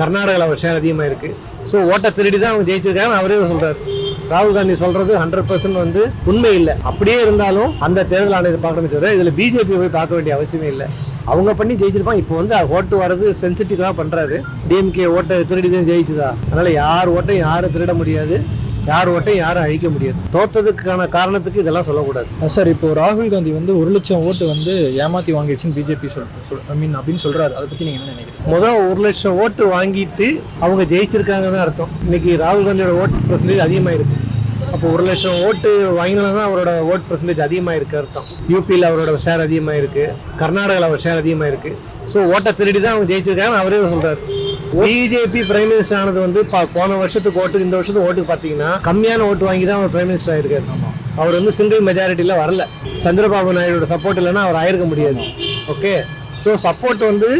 கர்நாடகாவில் அவர் ஷேர் அதிகமாக இருக்குது ஸோ ஓட்டை திருடி தான் அவங்க ஜெயிச்சிருக்காங்க அவரே சொல்கிறார் ராகுல் காந்தி சொல்றது ஹண்ட்ரட் பர்சன்ட் வந்து உண்மை இல்லை. அப்படியே இருந்தாலும் அந்த தேர்தல் ஆணையத்தை பார்க்கணுமே தவிர இதில் பிஜேபி போய் பார்க்க வேண்டிய அவசியமே இல்லை. அவங்க பண்ணி ஜெயிச்சிருப்பாங்க. இப்போ வந்து ஓட்டு வர்றது சென்சிட்டிவாக பண்றாரு. டிஎம்கே ஓட்டை திருடி தான் ஜெயிச்சுதா. அதனால யார் ஓட்டையும் யாரும் திருட முடியாது. யார் ஓட்டையும் யாரும் அழிக்க முடியாது. தோத்ததுக்கான காரணத்துக்கு இதெல்லாம் சொல்லக்கூடாது. சார் இப்போ ராகுல் காந்தி வந்து ஒரு லட்சம் ஓட்டு வந்து ஏமாத்தி வாங்கிடுச்சுன்னு பிஜேபி சொல் ஐ மீன் அப்படின்னு சொல்றாரு. அதை பத்தி நீங்க என்ன நினைக்கிறீங்க? முதல் ஒரு லட்சம் ஓட்டு வாங்கிட்டு அவங்க ஜெயிச்சிருக்காங்கன்னு அர்த்தம். இன்னைக்கு ராகுல் காந்தியோட ஓட் பர்சன்டேஜ் அதிகமாக இருக்கு அப்போ ஒரு லட்சம் ஓட்டு தான் அவரோட ஓட் பர்சன்டேஜ் அதிகமாக இருக்கு அர்த்தம் யூபியில் அவரோட ஷேர் அதிகமாக இருக்கு கர்நாடகாவில் அவர் ஷேர் அதிகமாக இருக்கு ஸோ ஓட்டை திருடி தான் அவங்க ஜெயிச்சிருக்காங்க அவரே சொல்றாரு. பிஜேபி பிரைம் மினிஸ்டர் ஆனது வந்து போன வருஷத்துக்கு ஓட்டு இந்த வருஷத்துக்கு ஓட்டுக்கு பார்த்தீங்கன்னா கம்மியான ஓட்டு வாங்கி தான் அவர் பிரைம் மினிஸ்டர் ஆயிருக்காரு. அவர் வந்து சிங்கிள் மெஜாரிட்டியில் வரல. சந்திரபாபு நாயுடோட சப்போர்ட் இல்லைன்னா அவர் ஆயிருக்க முடியாது. ஓகே ஸோ சப்போர்ட் வந்து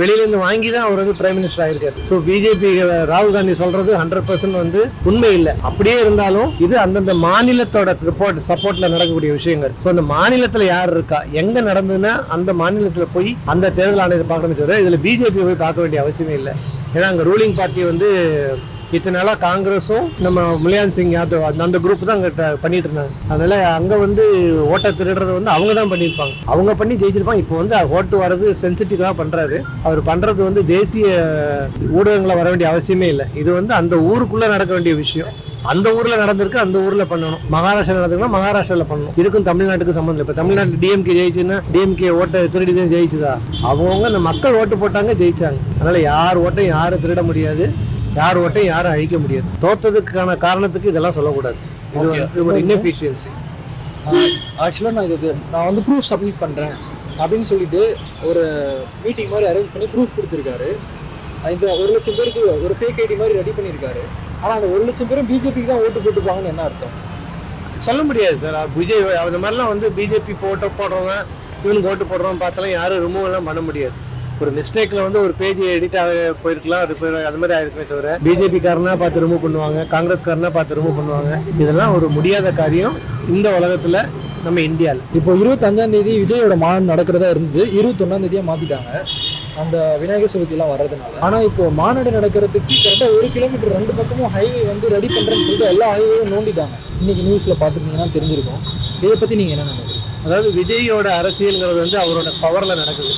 வெளியிலேருந்து வாங்கி தான் அவர் வந்து பிரைம் மினிஸ்டர் ஆயிருக்காரு. ஸோ பிஜேபி ராகுல் காந்தி சொல்றது ஹண்ட்ரட் பர்சன்ட் வந்து உண்மை இல்லை. அப்படியே இருந்தாலும் இது அந்தந்த மாநிலத்தோட ரிப்போர்ட் சப்போர்ட்ல நடக்கக்கூடிய விஷயங்கள். ஸோ அந்த மாநிலத்தில் யார் இருக்கா எங்க நடந்ததுன்னா அந்த மாநிலத்தில் போய் அந்த தேர்தல் ஆணையத்தை பார்க்கணுமே தவிர இதில் பிஜேபி போய் பார்க்க வேண்டிய அவசியமே இல்லை. ஏன்னா அங்கே ரூலிங் பார்ட்டி வந்து இத்தனை நாளாக காங்கிரஸும் நம்ம முலியான் சிங் யாதவ் அந்த- அந்த குரூப் தான் அங்கே பண்ணிட்டு இருந்தாங்க. அதனால அங்கே வந்து ஓட்டை திருடுறது வந்து அவங்க தான் பண்ணியிருப்பாங்க. அவங்க பண்ணி ஜெயிச்சிருப்பாங்க. இப்போ வந்து ஓட்டு வர்றது சென்சிட்டிவாக பண்ணுறாரு அவர் பண்ணுறது வந்து தேசிய ஊடகங்களை வர வேண்டிய அவசியமே இல்லை. இது வந்து அந்த ஊருக்குள்ளே நடக்க வேண்டிய விஷயம். அந்த ஊர்ல நடந்திருக்கு அந்த ஊர்ல பண்ணணும். மகாராஷ்டிரா நடந்திருக்குன்னா மகாராஷ்டிரால பண்ணணும். இதுக்கும் தமிழ்நாட்டுக்கு சம்மந்தம் இல்லை. இப்போ தமிழ்நாட்டு டிஎம்கே ஜெயிச்சுன்னா டிஎம்கே ஓட்டை திருடிதான் ஜெயிச்சுதா? அவங்க அந்த மக்கள் ஓட்டு போட்டாங்க ஜெயிச்சாங்க. அதனால யார் ஓட்டையும் யாரும் திருட முடியாது. யார் ஓட்டையும் யாரும் அழிக்க முடியாது. தோத்ததுக்கான காரணத்துக்கு இதெல்லாம் சொல்லக்கூடாது. இது ஒரு இன்னெஃபிஷியன்சி ஆக்சுவலாக நான் இதுக்கு நான் வந்து ப்ரூஃப் சப்மிட் பண்ணுறேன் அப்படின்னு சொல்லிட்டு ஒரு மீட்டிங் மாதிரி அரேஞ்ச் பண்ணி ப்ரூஃப் கொடுத்துருக்காரு. இந்த ஒரு லட்சம் பேருக்கு ஒரு ஃபேக் ஐடி மாதிரி ரெடி பண்ணியிருக்காரு. ஆனால் அந்த ஒரு லட்சம் பேரும் பிஜேபிக்கு தான் ஓட்டு போட்டுப்பாங்கன்னு என்ன அர்த்தம்? சொல்ல முடியாது சார் விஜய் அந்த மாதிரிலாம் வந்து பிஜேபி போட்டோ போடுறவங்க இவனுக்கு ஓட்டு போடுறவங்க பார்த்தாலும் யாரும் ரிமூவ் எல்லாம் பண்ண முடியாது. ஒரு மிஸ்டேக்ல வந்து ஒரு பேஜ் எடிட் ஆக போயிருக்கலாம். அது போய் அது மாதிரி ஆயிருக்குமே தவிர பிஜேபி காரனா பார்த்து ரிமூவ் பண்ணுவாங்க காங்கிரஸ் காரனா பார்த்து ரிமூவ் பண்ணுவாங்க. இதெல்லாம் ஒரு முடியாத காரியம் இந்த உலகத்துல நம்ம இந்தியாவில் இப்போ இருபத்தஞ்சாம் தேதி விஜயோட மாநாடு நடக்கிறதா இருந்தது. இருபத்தொன்னாம் தேதியாக மாற்றிட்டாங்க அந்த விநாயகர் சதுர்த்திலாம் வர்றதுனால. ஆனால் இப்போ மாநாடு நடக்கிறதுக்கு கரெக்டாக ஒரு கிலோமீட்டர் ரெண்டு பக்கமும் ஹைவே வந்து ரெடி பண்ணுறேன்னு சொல்லிட்டு எல்லா ஹைவேவும் நோண்டிட்டாங்க. இன்னைக்கு நியூஸில் பார்த்துருந்தீங்கன்னா தெரிஞ்சிருக்கும். இதை பற்றி நீங்கள் என்ன நினைக்கிறீங்க? அதாவது விஜயோட அரசியல்ங்கிறது வந்து அவரோட பவர்ல நடக்குது.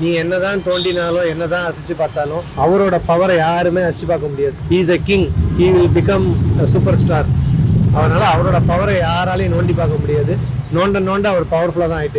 நீ என்னதான் தோண்டினாலும் என்னதான் அசிச்சு பார்த்தாலும் அவரோட பவரை யாருமே அசிச்சு பார்க்க முடியாது. Is a king he will become super star அதனால அவரோட பவரை யாராலையும் நோண்டி பார்க்க முடியாது. நோண்ட நோண்ட அவர் பவர்ஃபுல்லாக தான் ஆயிட்டு